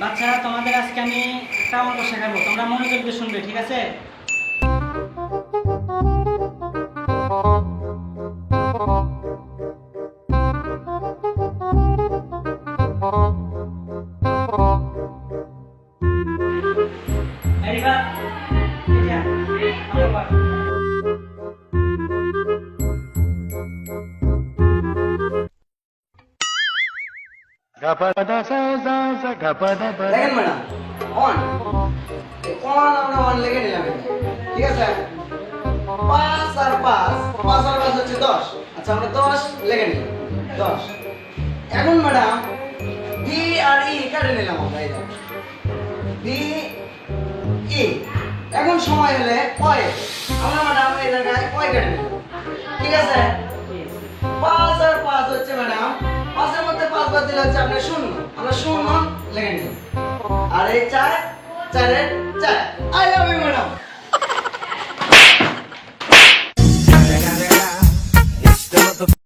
বাচ্চারা তোমাদের আজকে আমি একটা অঙ্ক শেখাবো। তোমরা মনোযোগ দিয়ে শুনবে ঠিক আছে? এই দেখেন ম্যাডাম অন অন আমরা অন লেগে নিলাম ঠিক আছে পাঁচ আর পাঁচ পাঁচ আর পাঁচ হচ্ছে দশ আচ্ছা আমরা দশ লেগে নিলাম দশ এখন ম্যাডাম বি আর ই কেটে নিলাম আমরা এই। বি ই এখন সময় হলে কয় আমরা ম্যাডাম এই জায়গায় কয় কেটে নিলাম ঠিক আছে বাদ দিলে হচ্ছে আপনার শূন্য। আমরা শূন্য নিলাম। আর এই চার, চারের চার। I love you madam.